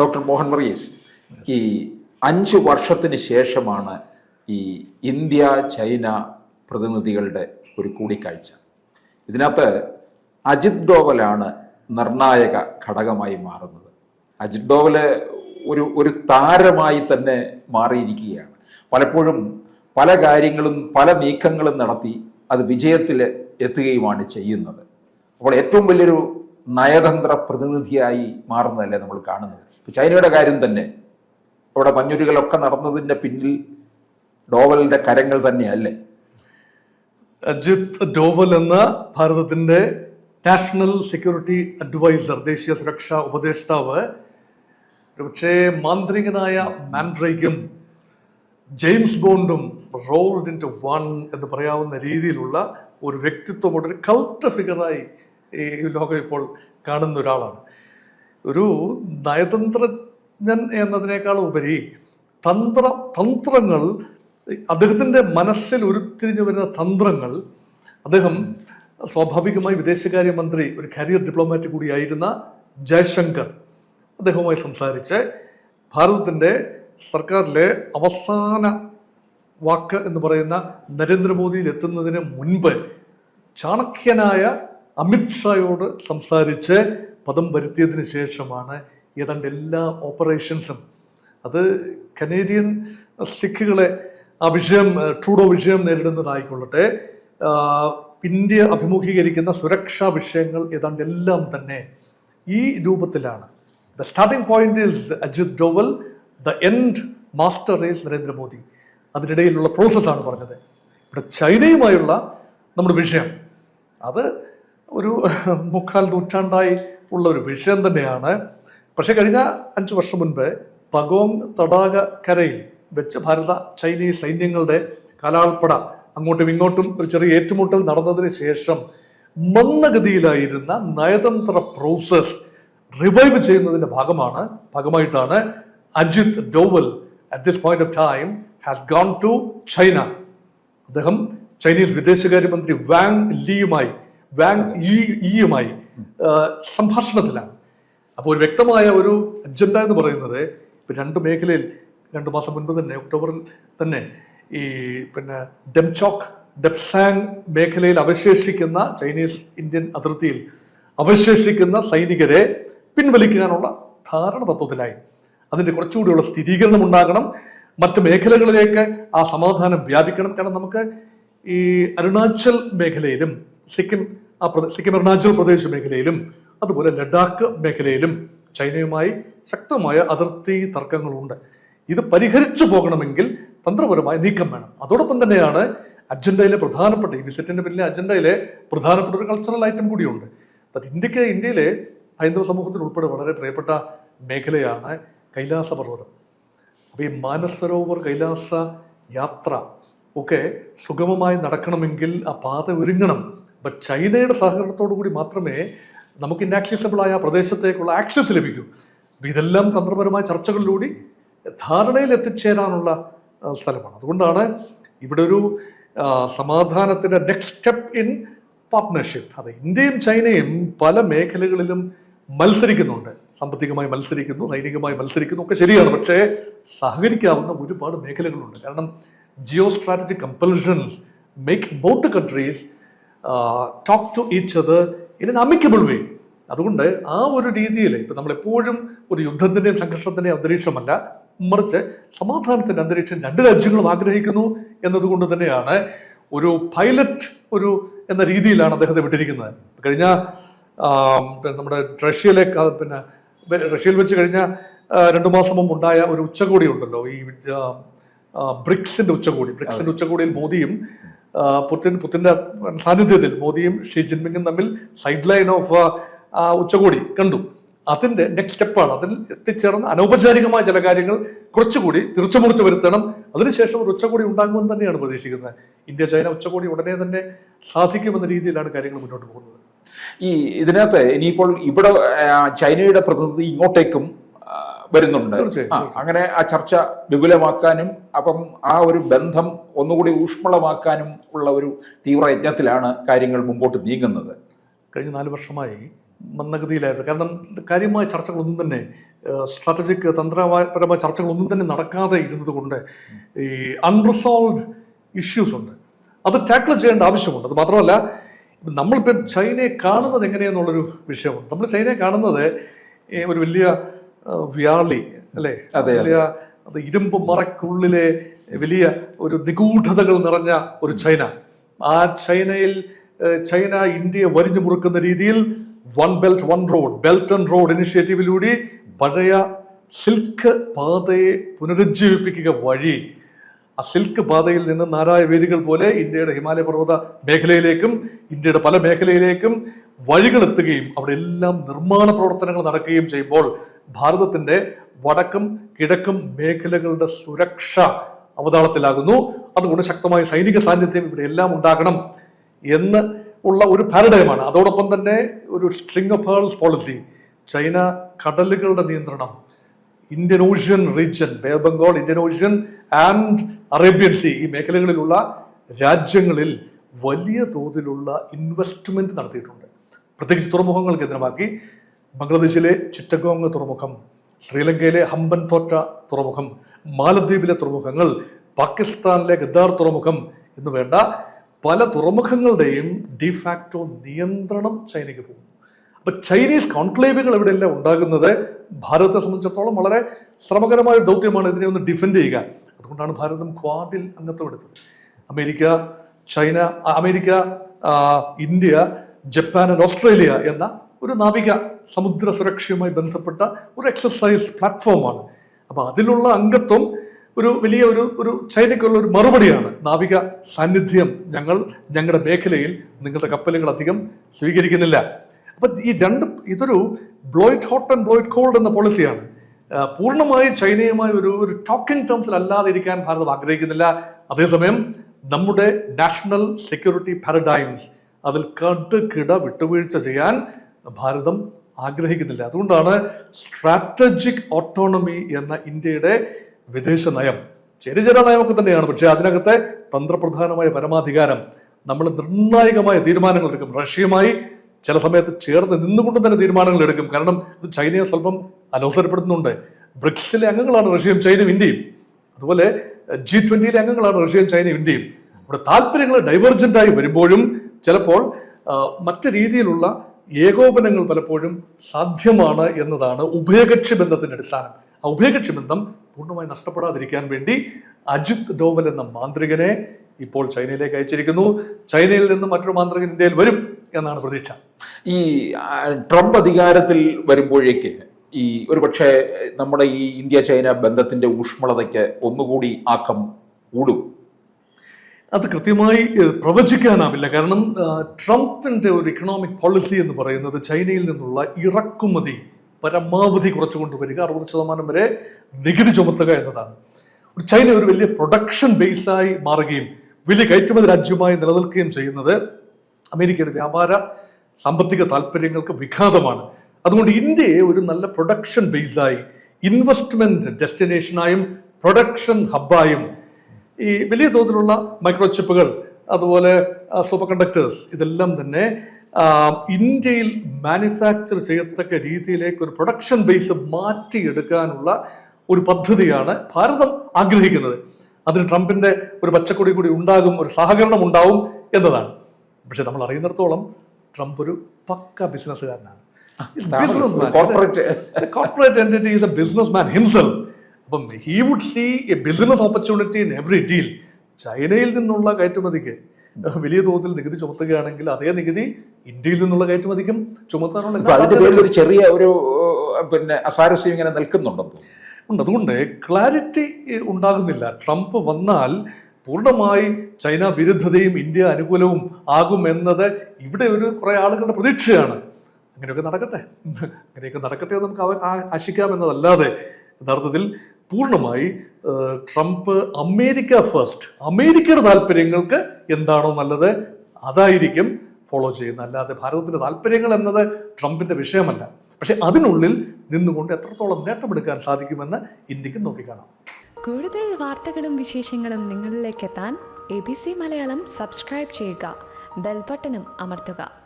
Doctor Mohan മറിയസ് ഈ അഞ്ച് വർഷത്തിന് ശേഷമാണ് ഈ ഇന്ത്യ ചൈന പ്രതിനിധികളുടെ ഒരു കൂടിക്കാഴ്ച. ഇതിനകത്ത് അജിത് ഡോവലാണ് നിർണായക ഘടകമായി മാറുന്നത്. അജിത് ഡോവൽ ഒരു ഒരു താരമായി തന്നെ മാറിയിരിക്കുകയാണ്. പലപ്പോഴും പല കാര്യങ്ങളും പല നീക്കങ്ങളും നടത്തി അത് വിജയത്തിൽ എത്തുകയുമാണ് ചെയ്യുന്നത്. അപ്പോൾ ഏറ്റവും വലിയൊരു നയതന്ത്ര പ്രതിനിധിയായി മാറുന്നതല്ലേ നമ്മൾ കാണുന്നത്? ചൈനയുടെ കാര്യം തന്നെ. അവിടെ മഞ്ഞുരുകളൊക്കെ നടന്നതിന്റെ പിന്നിൽ ഡോവലിന്റെ കരങ്ങൾ തന്നെയല്ലേ? അജിത് ഡോവൽ എന്ന ഭാരതത്തിന്റെ നാഷണൽ സെക്യൂരിറ്റി അഡ്വൈസർ ദേശീയ സുരക്ഷാ ഉപദേഷ്ടാവ് പക്ഷേ മാന്ത്രികനായ മാൻഡ്രൈക്കും ജെയിംസ് ബോണ്ടും റോൾഡ് ഇൻ ടു വൺ എന്ന് പറയാവുന്ന രീതിയിലുള്ള ഒരു വ്യക്തിത്വമുള്ള ഒരു കൾട്ട് ഫിഗറായി ഈ ലോകം ഇപ്പോൾ കാണുന്ന ഒരാളാണ്. ഒരു നയതന്ത്രജ്ഞൻ എന്നതിനേക്കാൾ ഉപരി തന്ത്ര തന്ത്രങ്ങൾ അദ്ദേഹത്തിന്റെ മനസ്സിൽ ഉരുത്തിരിഞ്ഞു വരുന്ന തന്ത്രങ്ങൾ അദ്ദേഹം സ്വാഭാവികമായി വിദേശകാര്യമന്ത്രി ഒരു കരിയർ ഡിപ്ലോമാറ്റ് കൂടിയായിരുന്ന ജയശങ്കർ. അദ്ദേഹവുമായി സംസാരിച്ച് ഭാരതത്തിന്റെ സർക്കാരിലെ അവസാന വാക്ക് എന്ന് പറയുന്ന നരേന്ദ്രമോദിയിൽ എത്തുന്നതിന് മുൻപ് ചാണക്യനായ അമിത്ഷായോട് സംസാരിച്ച് പദം വരുത്തിയതിന് ശേഷമാണ് ഏതാണ്ട് എല്ലാ ഓപ്പറേഷൻസും. അത് കനേഡിയൻ സിഖുകളെ ആ വിഷയം ട്രൂഡോ വിഷയം നേരിടുന്നതായിക്കൊള്ളട്ടെ. ഇന്ത്യ അഭിമുഖീകരിക്കുന്ന സുരക്ഷാ വിഷയങ്ങൾ ഏതാണ്ട് എല്ലാം തന്നെ ഈ രൂപത്തിലാണ്. The starting point is Ajit Doval the end master is Narendra Modi. അതിനിടയിലുള്ള പ്രോസസ്സാണ് പറഞ്ഞത്. ഇവിടെ ചൈനയുമായുള്ള നമ്മുടെ വിഷയം അത് ഒരു മുക്കാൽ നൂറ്റാണ്ടായി ഉള്ള ഒരു വിഷയം തന്നെയാണ്. പക്ഷേ കഴിഞ്ഞ അഞ്ച് വർഷം മുൻപ് പഗോങ് തടാക കരയിൽ വെച്ച് ഭാരത ചൈനീസ് സൈന്യങ്ങളുടെ കലാൾപ്പട അങ്ങോട്ടും ഇങ്ങോട്ടും ഒരു ചെറിയ ഏറ്റുമുട്ടൽ നടന്നതിന് ശേഷം മന്ദഗതിയിലായിരുന്ന നയതന്ത്ര പ്രോസസ് റിവൈവ് ചെയ്യുന്നതിന്റെ ഭാഗമാണ്. ഭാഗമായിട്ടാണ് Ajit Doval at this point of time has gone to China അദ്ദേഹം ചൈനീസ് വിദേശകാര്യമന്ത്രി വാങ് ലീയുമായി വാങ് ഈ- ഈയുമായി സംഭാഷണത്തിലാണ്. അപ്പോൾ ഒരു വ്യക്തമായ ഒരു അജണ്ട എന്ന് പറയുന്നത് ഇപ്പം രണ്ട് മേഖലയിൽ രണ്ട് മാസം മുൻപ് തന്നെ ഒക്ടോബറിൽ തന്നെ ഈ പിന്നെ ഡെംചോക്ക് ഡെപ്സാങ് മേഖലയിൽ അവശേഷിക്കുന്ന ചൈനീസ് ഇന്ത്യൻ അതിർത്തിയിൽ അവശേഷിക്കുന്ന സൈനികരെ പിൻവലിക്കാനുള്ള ധാരണ തത്വത്തിലായി. അതിന്റെ കുറച്ചുകൂടിയുള്ള സ്ഥിരീകരണം ഉണ്ടാകണം. മറ്റ് മേഖലകളിലേക്ക് ആ സമാധാനം വ്യാപിക്കണം. കാരണം നമുക്ക് ഈ അരുണാചൽ മേഖലയിലും സിക്കിം ആ പ്രദേ- സിക്കിം അരുണാചൽ പ്രദേശ് മേഖലയിലും അതുപോലെ ലഡാക്ക് മേഖലയിലും ചൈനയുമായി ശക്തമായ അതിർത്തി തർക്കങ്ങളുണ്ട്. ഇത് പരിഹരിച്ചു പോകണമെങ്കിൽ തന്ത്രപരമായ നീക്കം വേണം. അതോടൊപ്പം തന്നെയാണ് അജണ്ടയിലെ പ്രധാനപ്പെട്ട ഈ വിസിറ്റിന്റെ പിന്നിലെ അജണ്ടയിലെ പ്രധാനപ്പെട്ട ഒരു കൾച്ചറൽ ഐറ്റം കൂടിയുണ്ട്. അത് ഇന്ത്യയ്ക്ക് ഇന്ത്യയിലെ ഹൈന്ദവ സമൂഹത്തിന് ഉൾപ്പെടെ വളരെ പ്രിയപ്പെട്ട മേഖലയാണ് കൈലാസ പർവതം. അപ്പോൾ ഈ മാനസരോവർ കൈലാസ യാത്ര ഒക്കെ സുഗമമായി നടക്കണമെങ്കിൽ ആ പാത ഒരുങ്ങണം. അപ്പം ചൈനയുടെ സഹകരണത്തോടു കൂടി മാത്രമേ നമുക്ക് ഇന്നാക്സസിബിൾ ആയ പ്രദേശത്തേക്കുള്ള ആക്സസ് ലഭിക്കൂ. അപ്പം ഇതെല്ലാം തന്ത്രപരമായ ചർച്ചകളിലൂടെ ധാരണയിൽ എത്തിച്ചേരാനുള്ള സ്ഥലമാണ്. അതുകൊണ്ടാണ് ഇവിടെ ഒരു സമാധാനത്തിന്റെ നെക്സ്റ്റ് സ്റ്റെപ്പ് ഇൻ പാർട്ട്ണർഷിപ്പ് അതെ ഇന്ത്യയും ചൈനയും പല മേഖലകളിലും മത്സരിക്കുന്നുണ്ട്. സാമ്പത്തികമായി മത്സരിക്കുന്നു സൈനികമായി മത്സരിക്കുന്നു ഒക്കെ ശരിയാണ്. പക്ഷേ സഹകരിക്കാവുന്ന ഒരുപാട് മേഖലകളുണ്ട്. കാരണം geo strategic compulsions make both countries talk to each other in an amicable way അതുകൊണ്ട് ആ ഒരു രീതിയിൽ ഇപ്പം നമ്മളെപ്പോഴും ഒരു യുദ്ധത്തിന്റെയും സംഘർഷത്തിന്റെയും അന്തരീക്ഷമല്ല മറിച്ച് സമാധാനത്തിന്റെ അന്തരീക്ഷം രണ്ട് രാജ്യങ്ങളും ആഗ്രഹിക്കുന്നു എന്നതുകൊണ്ട് തന്നെയാണ് ഒരു പൈലറ്റ് ഒരു എന്ന രീതിയിലാണ് അദ്ദേഹത്തെ വിട്ടിരിക്കുന്നത്. കഴിഞ്ഞ നമ്മുടെ റഷ്യയിലെ പിന്നെ റഷ്യയിൽ വെച്ച് കഴിഞ്ഞ രണ്ടു മാസം മുമ്പ് ഉണ്ടായ ഒരു ഉച്ചകോടി ഉണ്ടല്ലോ ഈ ബ്രിക്സിന്റെ ഉച്ചകോടി. ബ്രിക്സിന്റെ ഉച്ചകോടിയിൽ മോദിയും പുടിൻ പുടിന്റെ സാന്നിധ്യത്തിൽ മോദിയും ഷീ ജിൻപിങ്ങും തമ്മിൽ സൈഡ് ലൈൻ ഓഫ് ഉച്ചകോടി കണ്ടു. അതിന്റെ നെക്സ്റ്റ് സ്റ്റെപ്പാണ് അതിൽ എത്തിച്ചേർന്ന് അനൗപചാരികമായ ചില കാര്യങ്ങൾ കുറച്ചുകൂടി തീർച്ചമുറിച്ച് വരുത്തണം. അതിനുശേഷം ഒരു ഉച്ചകോടി ഉണ്ടാകുമെന്ന് തന്നെയാണ് പ്രതീക്ഷിക്കുന്നത്. ഇന്ത്യ ചൈന ഉച്ചകോടി ഉടനെ തന്നെ സാധിക്കുമെന്ന രീതിയിലാണ് കാര്യങ്ങൾ മുന്നോട്ട് പോകുന്നത്. ഈ ഇതിനകത്ത് ഇനിയിപ്പോൾ ഇവിടെ ചൈനയുടെ പ്രതിനിധി ഇങ്ങോട്ടേക്കും വരുന്നുണ്ട്. അങ്ങനെ ആ ചർച്ച വിപുലമാക്കാനും അപ്പം ആ ഒരു ബന്ധം ഒന്നുകൂടി ഊഷ്മളമാക്കാനും ഉള്ള ഒരു തീവ്ര യജ്ഞത്തിലാണ് കാര്യങ്ങൾ മുമ്പോട്ട് നീങ്ങുന്നത്. കഴിഞ്ഞ നാല് വർഷമായി മന്ദഗതിയിലായിരുന്നു കാരണം കാര്യമായ ചർച്ചകളൊന്നും തന്നെ സ്ട്രാറ്റജിക് തന്ത്രപരമായ ചർച്ചകളൊന്നും തന്നെ നടക്കാതെ ഇരുന്നത് കൊണ്ട് ഈ അൺറിസോൾവ്ഡ് ഇഷ്യൂസ് ഉണ്ട്. അത് ടാക്കിൾ ചെയ്യേണ്ട ആവശ്യമുണ്ട്. അത് മാത്രമല്ല നമ്മളിപ്പോൾ ചൈനയെ കാണുന്നത് എങ്ങനെയെന്നുള്ളൊരു വിഷയമുണ്ട്. നമ്മൾ ചൈനയെ കാണുന്നത് ഒരു വലിയ വ്യാളി അല്ലേ? വലിയ അത്. ഇരുമ്പ് മറക്കുള്ളിലെ വലിയ ഒരു നിഗൂഢതകൾ നിറഞ്ഞ ഒരു ചൈന. ആ ചൈനയിൽ ചൈന ഇന്ത്യയെ വരിഞ്ഞു മുറുക്കുന്ന രീതിയിൽ one belt one road belt and road ഇനിഷ്യേറ്റീവിലൂടെ പഴയ സിൽക്ക് പാതയെ പുനരുജ്ജീവിപ്പിക്കുക വഴി ആ സിൽക്ക് പാതയിൽ നിന്ന് നാരായ വേദികൾ പോലെ ഇന്ത്യയുടെ ഹിമാലയ പർവത മേഖലയിലേക്കും ഇന്ത്യയുടെ പല മേഖലയിലേക്കും വഴികളെത്തുകയും അവിടെ എല്ലാം നിർമ്മാണ പ്രവർത്തനങ്ങൾ നടക്കുകയും ചെയ്യുമ്പോൾ ഭാരതത്തിന്റെ വടക്കും കിഴക്കും മേഖലകളുടെ സുരക്ഷ അവതാളത്തിലാകുന്നു. അതുകൊണ്ട് ശക്തമായ സൈനിക സാന്നിധ്യം ഇവിടെ എല്ലാം ഉണ്ടാകണം എന്ന് ഉള്ള ഒരു പാരഡൈമാണ് അതോടൊപ്പം തന്നെ ഒരു സ്ട്രിങ് ഓഫ് പോളിസി ചൈന കടലുകളുടെ നിയന്ത്രണം Indian Ocean region bay Bengal Indian Ocean and Arabian sea ഈ മേഖലകളിലുള്ള രാജ്യങ്ങളിൽ വലിയ തോതിലുള്ള ഇൻവെസ്റ്റ്മെന്റ് നടത്തിയിട്ടുണ്ട്. പ്രത്യേകിച്ച് തുറമുഖങ്ങൾ കേന്ദ്രമാക്കി. ബംഗ്ലാദേശിലെ ചിറ്റഗോങ് തുറമുഖം ശ്രീലങ്കയിലെ ഹമ്പൻ തോറ്റ തുറമുഖം മാലദ്വീപിലെ തുറമുഖങ്ങൾ പാകിസ്ഥാനിലെ ഗദ്ദാർ തുറമുഖം എന്ന് വേണ്ട പല തുറമുഖങ്ങളുടെയും ഡിഫാക്ടോ നിയന്ത്രണം ചൈനയ്ക്ക് പോകുന്നു. അപ്പൊ ചൈനീസ് കോൺക്ലേവുകൾ എവിടെയല്ല ഉണ്ടാകുന്നത്? ഭാരതത്തെ സംബന്ധിച്ചിടത്തോളം വളരെ ശ്രമകരമായ ദൗത്യമാണ് ഇതിനെ ഒന്ന് ഡിഫെൻഡ് ചെയ്യുക. അതുകൊണ്ടാണ് ഭാരതം ക്വാഡിൽ അംഗത്വം എടുത്തത്. America China America India Japan and Australia എന്ന ഒരു നാവിക സമുദ്ര സുരക്ഷയുമായി ബന്ധപ്പെട്ട ഒരു എക്സസൈസ് പ്ലാറ്റ്ഫോമാണ് അപ്പൊ അതിലുള്ള അംഗത്വം ഒരു വലിയ ഒരു ഒരു ചൈനയ്ക്കുള്ള ഒരു മറുപടിയാണ്. നാവിക സാന്നിധ്യം ഞങ്ങൾ ഞങ്ങളുടെ മേഖലയിൽ നിങ്ങളുടെ കപ്പലുകൾ അധികം സ്വീകരിക്കുന്നില്ല. അപ്പൊ ഈ രണ്ട് ഇതൊരു blow it hot and blow it cold എന്ന പോളിസിയാണ് പൂർണമായി ചൈനയുമായി ഒരു ഒരു ടോക്കിംഗ് ടേംസിൽ അല്ലാതെ ഇരിക്കാൻ ഭാരതം ആഗ്രഹിക്കുന്നില്ല. അതേസമയം നമ്മുടെ നാഷണൽ സെക്യൂരിറ്റി പാരഡൈംസ് അതിൽ കിട വിട്ടുവീഴ്ച ചെയ്യാൻ ഭാരതം ആഗ്രഹിക്കുന്നില്ല. അതുകൊണ്ടാണ് സ്ട്രാറ്റജിക് ഓട്ടോണമി എന്ന ഇന്ത്യയുടെ വിദേശ നയം ചെറിയ ചെറിയ നയമൊക്കെ തന്നെയാണ് പക്ഷേ അതിനകത്തെ തന്ത്രപ്രധാനമായ പരമാധികാരം നമ്മൾ നിർണായകമായ തീരുമാനങ്ങൾ എടുക്കും. റഷ്യയുമായി ചില സമയത്ത് ചേർന്ന് നിന്നുകൊണ്ട് തന്നെ തീരുമാനങ്ങൾ എടുക്കും. കാരണം ഇത് ചൈനയെ സ്വല്പം അലോസരപ്പെടുത്തുന്നുണ്ട്. ബ്രിക്സിലെ അംഗങ്ങളാണ് റഷ്യയും ചൈനയും ഇന്ത്യയും. അതുപോലെ ജി ട്വന്റിയിലെ അംഗങ്ങളാണ് റഷ്യയും ചൈനയും ഇന്ത്യയും. അവിടെ താല്പര്യങ്ങൾ ഡൈവേർജന്റ് ആയി വരുമ്പോഴും ചിലപ്പോൾ മറ്റ് രീതിയിലുള്ള ഏകോപനങ്ങൾ പലപ്പോഴും സാധ്യമാണ് എന്നതാണ് ഉഭയകക്ഷി ബന്ധത്തിന്റെ അടിസ്ഥാനം. ആ ഉഭയകക്ഷി ബന്ധം പൂർണമായി നഷ്ടപ്പെടാതിരിക്കാൻ വേണ്ടി അജിത് ഡോവൽ എന്ന മാന്ത്രികനെ ഇപ്പോൾ ചൈനയിലേക്ക് അയച്ചിരിക്കുന്നു. ചൈനയിൽ നിന്ന് മറ്റൊരു മാന്ത്രികൻ ഇന്ത്യയിൽ വരും എന്നാണ് പ്രതീക്ഷ. ഈ ട്രംപ് അധികാരത്തിൽ വരുമ്പോഴേക്ക് ഈ ഒരു പക്ഷേ നമ്മുടെ ഈ ഇന്ത്യ ചൈന ബന്ധത്തിന്റെ ഊഷ്മളതയ്ക്ക് ഒന്നുകൂടി ആക്കം കൂടും. അത് കൃത്യമായി പ്രവചിക്കാനാവില്ല. കാരണം ട്രംപിന്റെ ഒരു ഇക്കണോമിക് പോളിസി എന്ന് പറയുന്നത് ചൈനയിൽ നിന്നുള്ള ഇറക്കുമതി പരമാവധി കുറച്ചു കൊണ്ടുവരിക അറുപത് ശതമാനം വരെ നികുതി ചുമത്തുക എന്നതാണ്. ചൈന ഒരു വലിയ പ്രൊഡക്ഷൻ ബേസായി മാറുകയും വലിയ കയറ്റുമതി രാജ്യമായി നിലനിൽക്കുകയും ചെയ്യുന്നത് അമേരിക്കയുടെ വ്യാപാര സാമ്പത്തിക താല്പര്യങ്ങൾക്ക് വിഘാതമാണ്. അതുകൊണ്ട് ഇന്ത്യയെ ഒരു നല്ല പ്രൊഡക്ഷൻ ബേസായി ഇൻവെസ്റ്റ്മെന്റ് ഡെസ്റ്റിനേഷനായും പ്രൊഡക്ഷൻ ഹബ്ബായും ഈ വലിയ തോതിലുള്ള മൈക്രോചിപ്പുകൾ അതുപോലെ സൂപ്പർ കണ്ടക്ടേഴ്സ് ഇതെല്ലാം തന്നെ ഇന്ത്യയിൽ മാനുഫാക്ചർ ചെയ്യത്തക്ക രീതിയിലേക്ക് ഒരു പ്രൊഡക്ഷൻ ബേസ് മാറ്റിയെടുക്കാനുള്ള ഒരു പദ്ധതിയാണ് ഭാരതം ആഗ്രഹിക്കുന്നത്. അതിന് ട്രംപിന്റെ ഒരു പച്ചക്കൊടി കൂടി ഉണ്ടാകും ഒരു സഹകരണം ഉണ്ടാവും എന്നതാണ്. പക്ഷെ നമ്മൾ അറിയുന്നിടത്തോളം ട്രംപ് ഒരു പക്ക ബിസിനസ്സുകാരനാണ് corporate entity is a business himself അപ്പം he would see a business opportunity in every deal ചൈനയിൽ നിന്നുള്ള കയറ്റുമതിക്ക് വലിയ തോതിൽ നികുതി ചുമത്തുകയാണെങ്കിൽ അതേ നികുതി ഇന്ത്യയിൽ നിന്നുള്ള കയറ്റുമതിക്കും ചുമത്താനുള്ള അതിന്റെ പേരിൽ ഒരു ചെറിയ ഒരു പിന്നെ അസ്വാരസ്യം ഇങ്ങനെ നിൽക്കുന്നുണ്ടെന്ന് ഉണ്ട് അതുകൊണ്ട് ക്ലാരിറ്റി ഉണ്ടാകുന്നില്ല. ട്രംപ് വന്നാൽ പൂർണമായി ചൈന വിരുദ്ധതയും ഇന്ത്യ അനുകൂലവും ആകും എന്നത് ഇവിടെ ഒരു കുറെ ആളുകളുടെ പ്രതീക്ഷയാണ്. അങ്ങനെയൊക്കെ നടക്കട്ടെ. അങ്ങനെയൊക്കെ നടക്കട്ടെ നമുക്ക് ആശിക്കാം എന്നതല്ലാതെ യഥാർത്ഥത്തിൽ പൂർണമായി ട്രംപ് അമേരിക്ക ഫസ്റ്റ്. അമേരിക്കയുടെ താല്പര്യങ്ങൾക്ക് എന്താണോ നല്ലത് അതായിരിക്കും ഫോളോ ചെയ്യുന്നത്. അല്ലാതെ ഭാരതത്തിന്റെ താല്പര്യങ്ങൾ എന്നത് ട്രംപിന്റെ വിഷയമല്ല. പക്ഷെ അതിനുള്ളിൽ നിന്നുകൊണ്ട് എത്രത്തോളം നേട്ടമെടുക്കാൻ സാധിക്കുമെന്ന് ഇന്ത്യയ്ക്ക് നോക്കിക്കാണാം. കൂടുതൽ വാർത്തകളും വിശേഷങ്ങളും നിങ്ങളിലേക്ക് എത്താൻ A B C Malayalam subscribe ചെയ്യുക. ബെൽബട്ടനും അമർത്തുക.